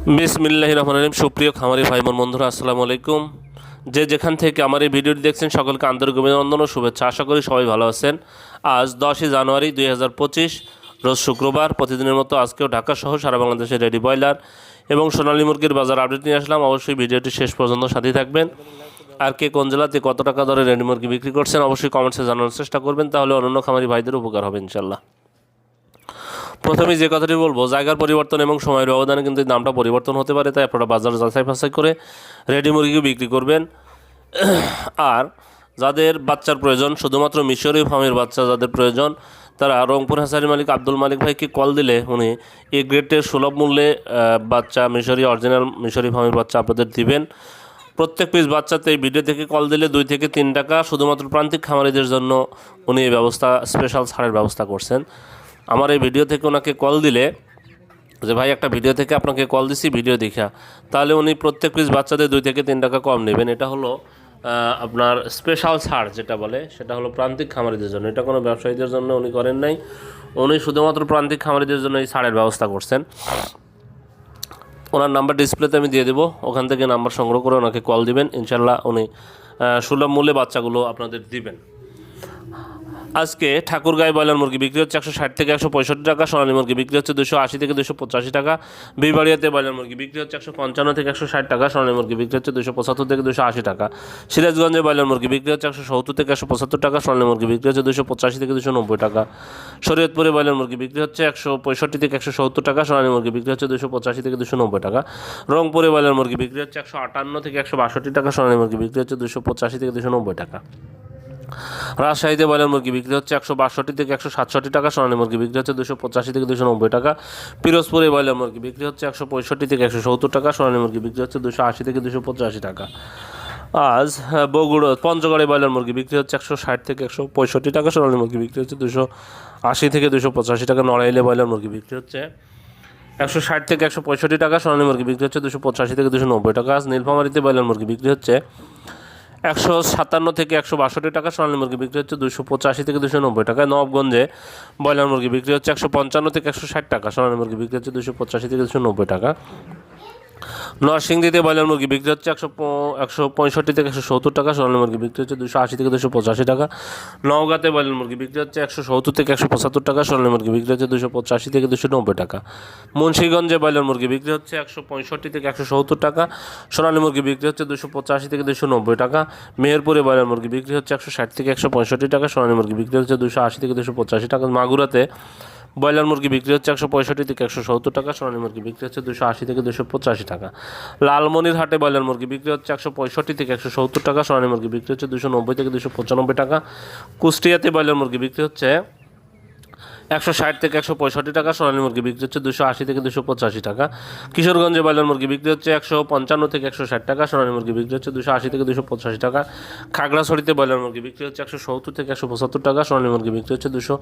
বিসমিল্লাহ রহমান রহিম। সুপ্রিয় খামারি ভাই বোন বন্ধুরা, আসসালামু আলাইকুম। যে যেখান থেকে আমার এই ভিডিওটি দেখছেন, সকলকে আন্তরিক অভিনন্দন ও শুভেচ্ছা। আশা করি সবাই ভালো আছেন। আজ দশই জানুয়ারি দুই হাজার পঁচিশ, রোজ শুক্রবার, প্রতিদিনের মতো আজকেও ঢাকা সহ সারা বাংলাদেশে রেডি ব্রয়লার এবং সোনালী মুরগির বাজার আপডেট নিয়ে আসলাম। অবশ্যই ভিডিওটি শেষ পর্যন্ত সাথে থাকবেন। আর কে কোন জেলাতে কত টাকা দরে রেডি মুরগি বিক্রি করছেন, অবশ্যই কমেন্টসে জানানোর চেষ্টা করবেন। তাহলে অন্যান্য খামারি ভাইদের উপকার হবে ইনশাল্লাহ প্রথমে যে কথাটি বলব, জায়গার পরিবর্তন এবং সময়ের ব্যবধানে কিন্তু দামটা পরিবর্তন হতে পারে, তাই আপনারা বাজার যাচাই ফাঁসাই করে রেডি মুরগি বিক্রি করবেন। আর যাদের বাচ্চার প্রয়োজন, শুধুমাত্র মিশরীয় ফার্মের বাচ্চা যাদের প্রয়োজন, তারা রংপুর হাসারি মালিক আব্দুল মালিক ভাইকে কল দিলে উনি এই গ্রেডের সুলভ মূল্যে বাচ্চা মিশরি, অরিজিনাল মিশরি ফার্মের বাচ্চা আপনাদের দিবেন। প্রত্যেক পিস বাচ্চাতে ভিডিও থেকে কল দিলে দুই থেকে তিন টাকা, শুধুমাত্র প্রান্তিক খামারিদের জন্য উনি এই ব্যবস্থা স্পেশাল ছাড়ের ব্যবস্থা করছেন। আমার এই ভিডিও থেকে ওনাকে কল দিলে যে, ভাই, একটা ভিডিও থেকে আপনাকে কল দিছি ভিডিও দেখা। তাহলে উনি প্রত্যেক পিস বাচ্চাদের দুই থেকে তিন টাকা কম নেবেন। এটা হলো আপনার স্পেশাল ছাড় যেটা বলে, সেটা হলো প্রান্তিক খামারিদের জন্য। এটা কোনো ব্যবসায়ীদের জন্য উনি করেন নাই। উনি শুধুমাত্র প্রান্তিক খামারিদের জন্য এই ছাড়ের ব্যবস্থা করছেন। ওনার নাম্বার ডিসপ্লেতে আমি দিয়ে দেবো। ওখান থেকে নাম্বার সংগ্রহ করে ওনাকে কল দিবেন। ইনশাল্লাহ উনি সুলভ মূল্যে বাচ্চাগুলো আপনাদের দিবেন। আজকে ঠাকুরগাঁয় ব্রয়লার মুরগি বিক্রি হচ্ছে একশো ষাট থেকে একশো পঁয়ষট্টি টাকা সোনালী মুরগি বিক্রি হচ্ছে দুশো আশি থেকে দুশো পঁচাশি টাকা বিবাড়িয়াতে ব্রয়লার মুরগি বিক্রি হচ্ছে একশো পঞ্চান্ন থেকে একশো ষাট টাকা সোনালী মুরগি বিক্রি হচ্ছে দুশো পঁচাত্তর থেকে দুশো আশি টাকা সিরাজগঞ্জে ব্রয়লার মুরগি বিক্রি হচ্ছে একশো সত্তর থেকে একশো পঁচাত্তর টাকা সোনালী মুরগি বিক্রি হচ্ছে দুশো পঁচাশি থেকে দুশো নব্বই টাকা শরীয়তপুরে ব্রয়লার মুরগি বিক্রি হচ্ছে একশো পঁয়ষট্টি থেকে একশো সত্তর টাকা সোনালী মুরগি বিক্রি হচ্ছে দুশো পঁচাশি থেকে দুশো নব্বই টাকা রংপুরে ব্রয়লার মুরগি বিক্রি হচ্ছে একশো আটান্ন থেকে একশো বাষট্টি টাকা সোনালী মুরগি বিক্রি হচ্ছে দুশো পঁচাশি থেকে দুশো নব্বই টাকা রাজশাহীতে ব্রয়লার মুরগি বিক্রি হচ্ছে একশো বাষট্টি থেকে একশো সাতষট্টি টাকা, সোনালী মুরগি বিক্রি হচ্ছে দুশো পঁচাশি থেকে দুশো নব্বই টাকা। পিরোজপুরে ব্রয়লার মুরগি বিক্রি হচ্ছে একশো পঁয়ষট্টি থেকে একশো সত্তর টাকা, সোনালী মুরগি বিক্রি হচ্ছে দুশো আশি থেকে দুশো পঁচাশি টাকা। আজ বগুড়া, পঞ্চগড়ে ব্রয়লার মুরগি বিক্রি হচ্ছে একশো ষাট থেকে একশো পঁয়ষট্টি টাকা, সোনালী মুরগি বিক্রি হচ্ছে দুশো আশি থেকে দুশো পঁচাশি টাকা, নড়াইলে ব্রয়লার মুরগি বিক্রি হচ্ছে একশো ষাট থেকে একশো পঁয়ষট্টি টাকা, সোনালী মুরগি বিক্রি হচ্ছে দুশো পঁচাশি থেকে দুশো নব্বই টাকা। আজ নীলফামারিতে ব্রয়লার মুরগি বিক্রি হচ্ছে একশো সাতান্ন থেকে একশো বাষট্টি টাকা, সোনালী মুরগি বিক্রি হচ্ছে দুশো পঁচাশি থেকে দুশো নব্বই টাকা। নবগঞ্জে ব্রয়লার মুরগি বিক্রি হচ্ছে একশো পঞ্চান্ন থেকে একশো ষাট টাকা, সোনালী মুরগি বিক্রি হচ্ছে দুশো পঁচাশি থেকে দুশো নব্বই টাকা। নরসিংদীতে ব্রয়লার মুরগি বিক্রি হচ্ছে একশো একশো পঁয়ষট্টি থেকে একশো সত্তর টাকা, সোনালী মুরগি বিক্রি হচ্ছে দুশো আশি থেকে দুশো পঁচাশি টাকা। নওগাঁতে ব্রয়লার মুরগি বিক্রি হচ্ছে একশো সত্তর থেকে একশো পঁচাত্তর টাকা, সোনালী মুরগি বিক্রি হচ্ছে দুশো পঁচাশি থেকে দুশো নব্বই টাকা। মুন্সীগঞ্জে ব্রয়লার মুরগি বিক্রি হচ্ছে একশো পঁয়ষট্টি থেকে একশো সত্তর টাকা, সোনালী মুরগি বিক্রি হচ্ছে দুশো পঁচাশি থেকে দুশো নব্বই টাকা। মেহেরপুরে ব্রয়লার মুরগি বিক্রি হচ্ছে একশো ষাট থেকে একশো পঁয়ষট্টি টাকা, সোনালী মুরগি বিক্রি হচ্ছে দুশো আশি থেকে দুশো পঁচাশি টাকা। মাগুরাতে ব্রয়লার মুরগি বিক্রি হচ্ছে একশো পঁয়ষট্টি থেকে একশো সত্তর টাকা, সোনালী মুরগি বিক্রি হচ্ছে দুশো আশি থেকে দুশো পঁচাশি টাকা। লালমনির হাটে ব্রয়লার মুরগি বিক্রি হচ্ছে একশো পঁয়ষট্টি থেকে একশো সত্তর টাকা, সোনালী মুরগি বিক্রি হচ্ছে দুশো নব্বই থেকে দুশো পঁচানব্বই টাকা। কুষ্টিয়াতে ব্রয়লার মুরগি বিক্রি হচ্ছে একশো ষাট থেকে একশো পঁয়ষট্টি টাকা, সোনালী মুরগি বিক্রি হচ্ছে দুশো আশি থেকে দুশো পঁচাশি টাকা। কিশোরগঞ্জে ব্রয়লার মুরগি বিক্রি হচ্ছে একশো পঞ্চান্ন থেকে একশো ষাট টাকা, সোনালী মুরগি বিক্রি হচ্ছে দুশো আশি থেকে দুশো পঁচাশি টাকা। খাগড়াছড়িতে ব্রয়লার মুরগি বিক্রি হচ্ছে একশো সত্তর থেকে একশো পঁচাত্তর টাকা, সোনালী মুরগি বিক্রি হচ্ছে দুশো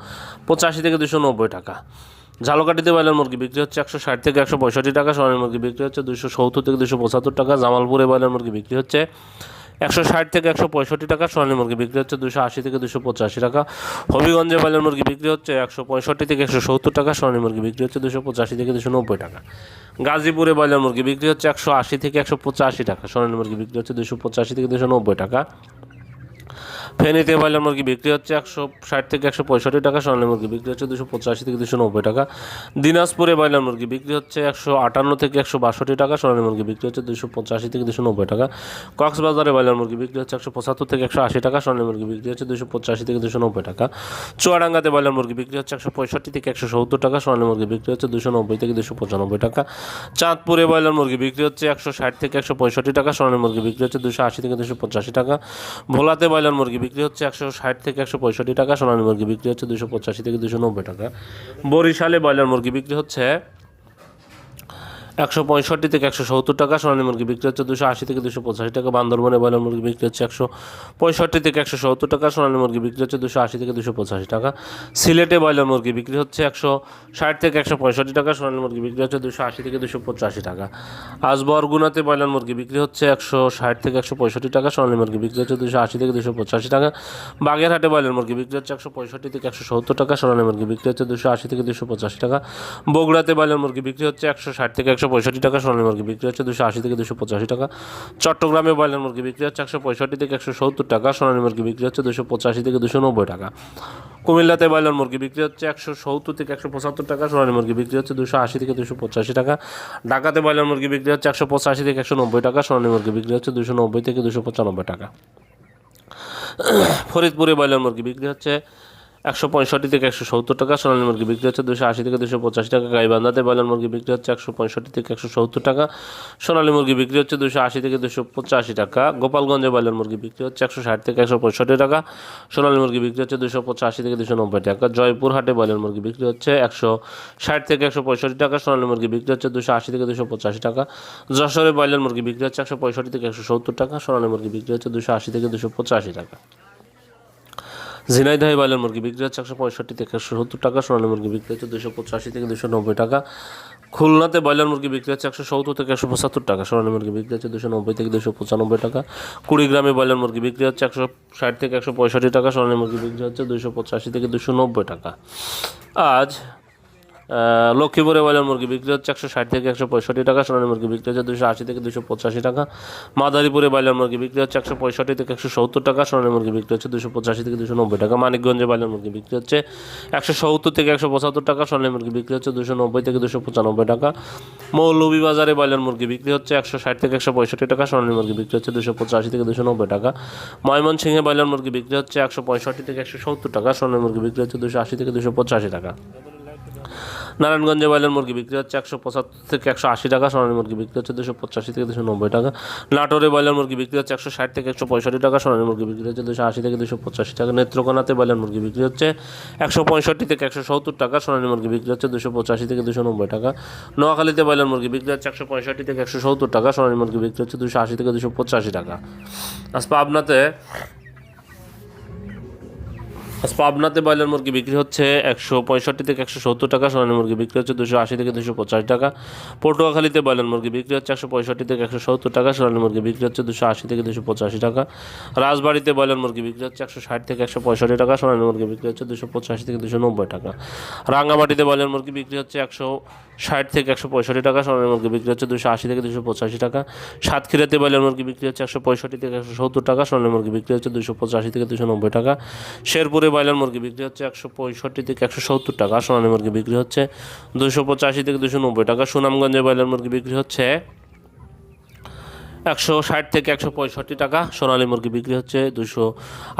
পঁচাশি থেকে দুশো নব্বই টাকা। ঝালকাঠিতে ব্রয়লার মুরগি বিক্রি হচ্ছে একশো ষাট থেকে একশো পঁয়ষট্টি টাকা, সোনালী মুরগি বিক্রি হচ্ছে দুশো সত্তর থেকে দুশো পঁচাত্তর টাকা। জামালপুরে ব্রয়লার মুরগি বিক্রি হচ্ছে একশো ষাট থেকে একশো পঁয়ষট্টি টাকা, সোনালী মুরগি বিক্রি হচ্ছে দুশো আশি থেকে দুশো পঁচাশি টাকা। হবিগঞ্জে পালের মুরগি বিক্রি হচ্ছে একশো পঁয়ষট্টি থেকে একশো সত্তর টাকা, সোনালী মুরগি বিক্রি হচ্ছে দুশো পঁচাশি থেকে দুশো নব্বই টাকা। গাজীপুরে ব্রয়লার মুরগি বিক্রি হচ্ছে একশো আশি থেকে একশো পঁচাশি টাকা, সোনালী মুরগি বিক্রি হচ্ছে দুশো পঁচাশি থেকে দুশো নব্বই টাকা। ফেনীতে ব্রয়লার মুরগি বিক্রি হচ্ছে একশো ষাট থেকে একশো পঁয়ষট্টি টাকা সোনালী মুরগি বিক্রি হচ্ছে দুশো পঁচাশি থেকে দুশো নব্বই টাকা দিনাজপুরে ব্রয়লার মুরগি বিক্রি হচ্ছে একশো আটান্ন থেকে একশো বাষট্টি টাকা সোনালী মুরগি বিক্রি হচ্ছে দুশো পঁচাশি থেকে দুশো নব্বই টাকা কক্সবাজারে ব্রয়লার মুরগি বিক্রি হচ্ছে একশো পঁচাত্তর থেকে একশো আশি টাকা সোনালী মুরগি বিক্রি হচ্ছে দুশো পঁচাশি থেকে দুশো নব্বই টাকা চুয়াডাঙ্গাতে ব্রয়লার মুরগি বিক্রি হচ্ছে একশো পঁয়ষট্টি থেকে একশো সত্তর টাকা সোনালী মুরগি বিক্রি হচ্ছে দুশো নব্বই থেকে দুশো পঁচানব্বই টাকা চাঁদপুরে ব্রয়লার মুরগি বিক্রি হচ্ছে একশো ষাট থেকে একশো পঁয়ষট্টি টাকা সোনালী মুরগি বিক্রি হচ্ছে দুশো আশি থেকে দুশো পঁচাশি টাকা ভোলাতে ব্রয়লার মুরগি বিক্রি হচ্ছে একশো ষাট থেকে একশো পঁয়ষট্টি টাকা, সোনালী মুরগি বিক্রি হচ্ছে দুশো পঁচাশি থেকে দুশো নব্বই টাকা। বরিশালে ব্রয়লার মুরগি বিক্রি হচ্ছে একশো পঁয়ষট্টি থেকে একশো সত্তর টাকা সোনালী মুরগি বিক্রি হচ্ছে দুশো আশি থেকে দুশো পঁচাশি টাকা বান্দরবনে বয়লার মুরগি বিক্রি হচ্ছে একশো পঁয়ষট্টি থেকে একশো সত্তর টাকা সোনালী মুরগি বিক্রি হচ্ছে দুশো আশি থেকে দুশো পঁচাশি টাকা সিলেটে ব্রয়লার মুরগি বিক্রি হচ্ছে একশো ষাট থেকে একশো পঁয়ষট্টি টাকা সোনালী মুরগি বিক্রি হচ্ছে দুশো আশি থেকে দুশো পঁচাশি টাকা আজ বরগুনাতে ব্রয়লার মুরগি বিক্রি হচ্ছে একশো ষাট থেকে একশো পঁয়ষট্টি টাকা সোনালী মুরগি বিক্রি হচ্ছে দুশো আশি থেকে দুশো পঁচাশি টাকা বাগেরহাটে ব্রয়লার মুরগি বিক্রি হচ্ছে একশো পঁয়ষট্টি থেকে একশো সত্তর টাকা সোনালী মুরগি বিক্রি হচ্ছে দুশো আশি থেকে দুশো পঁচাশি টাকা বগুড়াতে ব্রয়লার মুরগি বিক্রি হচ্ছে একশো ষাট থেকে একশো পঁয়ষট্টি টাকা, সোনালী মুরগি বিক্রি হচ্ছে দুশো আশি থেকে দুশো পঁচাশি টাকা। চট্টগ্রামে ব্রয়লার মুরগি বিক্রি হচ্ছে একশো পঁয়ষট্টি থেকে একশো সত্তর টাকা, সোনালী মুরগি বিক্রি হচ্ছে দুশো পঁচাশি থেকে দুশো নব্বই টাকা। কুমিল্লাতে ব্রয়লার মুরগি বিক্রি হচ্ছে একশো সত্তর থেকে একশো পঁচাত্তর টাকা, সোনালী মুরগি বিক্রি হচ্ছে দুশো আশি থেকে দুশো পঁচাশি টাকা। ঢাকাতে ব্রয়লার মুরগি বিক্রি হচ্ছে একশো পঁচাশি থেকে একশো নব্বই টাকা, সোনালী মুরগি বিক্রি হচ্ছে দুশো নব্বই থেকে দুশো পঁচানব্বই টাকা। ফরিদপুরে ব্রয়লার মুরগি বিক্রি হচ্ছে একশো পঁয়ষট্টি থেকে একশো সত্তর টাকা, সোনালী মুরগি বিক্রি হচ্ছে দুশো আশি থেকে দুশো পঁচাশি টাকা গাইবান্ধাতে ব্রয়লার মুরগি বিক্রি হচ্ছে একশো পঁয়ষট্টি থেকে একশো সত্তর টাকা, সোনালী মুরগি বিক্রি হচ্ছে দুশো আশি থেকে দুশো পঁচাশি টাকা, গোপালগঞ্জে ব্রয়লার মুরগি বিক্রি হচ্ছে একশো ষাট থেকে একশো পঁয়ষট্টি টাকা, সোনালী মুরগি বিক্রি হচ্ছে দুশো পঁচাশি থেকে দুশো নব্বই টাকা, জয়পুরহাটে ব্রয়লার মুরগি বিক্রি হচ্ছে একশো ষাট থেকে একশো পঁয়ষট্টি টাকা, সোনালী মুরগি বিক্রি হচ্ছে দুশো আশি থেকে দুশো পঁচাশি টাকা, যশোরে ব্রয়লার মুরগি বিক্রি হচ্ছে একশো পঁয়ষট্টি থেকে একশো সত্তর টাকা, সোনালী মুরগি বিক্রি হচ্ছে দুশো আশি থেকে দুশো পঁচাশি টাকা। ঝিনাইদহে ব্রয়লার মুরগি বিক্রি হচ্ছে একশো পঁয়ষট্টি থেকে একশো সত্তর টাকা, সোনালী মুরগি বিক্রি হচ্ছে দুশো পঁচাশি থেকে দুশো নব্বই টাকা। খুলনাতে ব্রয়লার মুরগি বিক্রি হচ্ছে একশো সত্তর থেকে একশো পঁচাত্তর টাকা, সোনালী মুরগি বিক্রি হচ্ছে দুশো নব্বই থেকে দুশো পঁচানব্বই টাকা। কুড়িগ্রামে ব্রয়লার মুরগি বিক্রি হচ্ছে একশো ষাট থেকে একশো পঁয়ষট্টি টাকা, সোনালী মুরগি বিক্রি হচ্ছে দুশো পঁচাশি থেকে দুশো নব্বই টাকা। আজ লক্ষ্মীপুরে ব্রয়লার মুরগি বিক্রি হচ্ছে একশো ষাট থেকে একশো পঁয়ষট্টি টাকা সোনালী মুরগি বিক্রি হচ্ছে দুশো আশি থেকে দুশো পঁচাশি টাকা মাদারীপুরে ব্রয়লার মুরগি বিক্রি হচ্ছে একশো পঁয়ষট্টি থেকে একশো সত্তর টাকা সোনালী মুরগি বিক্রি হচ্ছে দুশো পঁচাশি থেকে দুশো নব্বই টাকা মানিকগঞ্জে ব্রয়লার মুরগি বিক্রি হচ্ছে একশো সত্তর থেকে একশো পঁচাত্তর টাকা সোনালী মুরগি বিক্রি হচ্ছে দুশো নব্বই থেকে দুশো পঁচানব্বই টাকা মৌলভীবাজারে ব্রয়লার মুরগি বিক্রি হচ্ছে একশো ষাট থেকে একশো পঁয়ষট্টি টাকা সোনালী মুরগি বিক্রি হচ্ছে দুশো পঁচাশি থেকে দুশো নব্বই টাকা ময়মনসিংহে ব্রয়লার মুরগি বিক্রি হচ্ছে একশো পঁয়ষট্টি থেকে একশো সত্তর টাকা সোনালী মুরগি বিক্রি হচ্ছে দুশো আশি থেকে দুশো পঁচাশি টাকা নারায়ণগঞ্জে ব্রয়লার মুরগি বিক্রি হচ্ছে একশো পঁচাত্তর থেকে একশো আশি টাকা, সোনালী মুরগি বিক্রি হচ্ছে দুশো পঁচাশি থেকে দুশো নব্বই টাকা। নাটোরে ব্রয়লার মুরগি বিক্রি হচ্ছে একশো ষাট থেকে একশো পঁয়ষট্টি টাকা, সোনালী মুরগি বিক্রি হচ্ছে দুশো আশি থেকে দুশো পঁচাশি টাকা। নেত্রকোনাতে ব্রয়লার মুরগি বিক্রি হচ্ছে একশো পঁয়ষট্টি থেকে একশো সত্তর টাকা, সোনালী মুরগি বিক্রি হচ্ছে দুশো পঁচাশি থেকে দুশো নব্বই টাকা। নোয়াখালীতে ব্রয়লার মুরগি বিক্রি হচ্ছে একশো পঁয়ষট্টি থেকে একশো সত্তর টাকা, সোনালী মুরগি বিক্রি হচ্ছে দুশো আশি থেকে দুশো পঁচাশি টাকা। আজ পাবনাতে আজ পাবনাতে ব্রয়লার মুরগি বিক্রি হচ্ছে একশো পঁয়ষট্টি থেকে একশো সত্তর টাকা সোনালী মুরগি বিক্রি হচ্ছে দুশো আশি থেকে দুশো পঁচাশি টাকা পটুয়াখালীতে ব্রয়লার মুরগি বিক্রি হচ্ছে একশো পঁয়ষট্টি থেকে একশো সত্তর টাকা সোনালী মুরগি বিক্রি হচ্ছে দুশো আশি থেকে দুশো পঁচাশি টাকা রাজবাড়িতে ব্রয়লার মুরগি বিক্রি হচ্ছে একশো ষাট থেকে একশো পঁয়ষট্টি টাকা সোনালী মুরগি বিক্রি হচ্ছে দুশো পঁচাশি থেকে দুশো নব্বই টাকা রাঙ্গামাটিতে ব্রয়লার মুরগি বিক্রি হচ্ছে একশো ষাট থেকে একশো পঁয়ষট্টি টাকা সোনালী মুরগি বিক্রি হচ্ছে দুশো আশি থেকে দুশো পঁচাশি টাকা সাতক্ষীরাতে ব্রয়লার মুরগি বিক্রি হচ্ছে একশো পঁয়ষট্টি থেকে একশো সত্তর টাকা সোনালী মুরগি বিক্রি হচ্ছে দুশো পঁচাশি থেকে দুশো নব্বই টাকা শেরপুরে ব্রয়লার মুরগি বিক্রি হচ্ছে একশো পঁয়ষট্টি থেকে একশো সত্তর টাকা। সোনালী মুরগি বিক্রি হচ্ছে দুশো পঁচাশি থেকে দুশো নব্বই টাকা। সুনামগঞ্জে ব্রয়লার মুরগি বিক্রি হচ্ছে একশো ষাট থেকে একশো পঁয়ষট্টি টাকা। সোনালি মুরগি বিক্রি হচ্ছে দুশো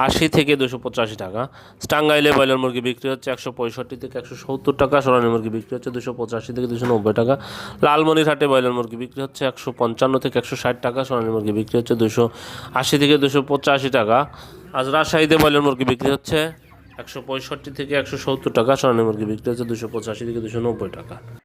আশি থেকে দুশো পঁচাশি টাকা। স্টাঙ্গাইলে ব্রয়লার মুরগি বিক্রি হচ্ছে একশো পঁয়ষট্টি থেকে একশো সত্তর টাকা। সোনালী মুরগি বিক্রি হচ্ছে দুশো পঁচাশি থেকে দুশো নব্বই টাকা। লালমনিরহাটে ব্রয়লার মুরগি বিক্রি হচ্ছে একশো পঞ্চান্ন থেকে একশো ষাট টাকা। সোনালী মুরগি বিক্রি হচ্ছে দুশো আশি থেকে দুশো পঁচাশি টাকা। আজ রাজশাহীতে ব্রয়লার মুরগি বিক্রি হচ্ছে একশো পঁয়ষট্টি থেকে একশো সত্তর টাকা। সোনালী মুরগি বিক্রি হচ্ছে দুশো পঁচাশি থেকে দুশো নব্বই টাকা।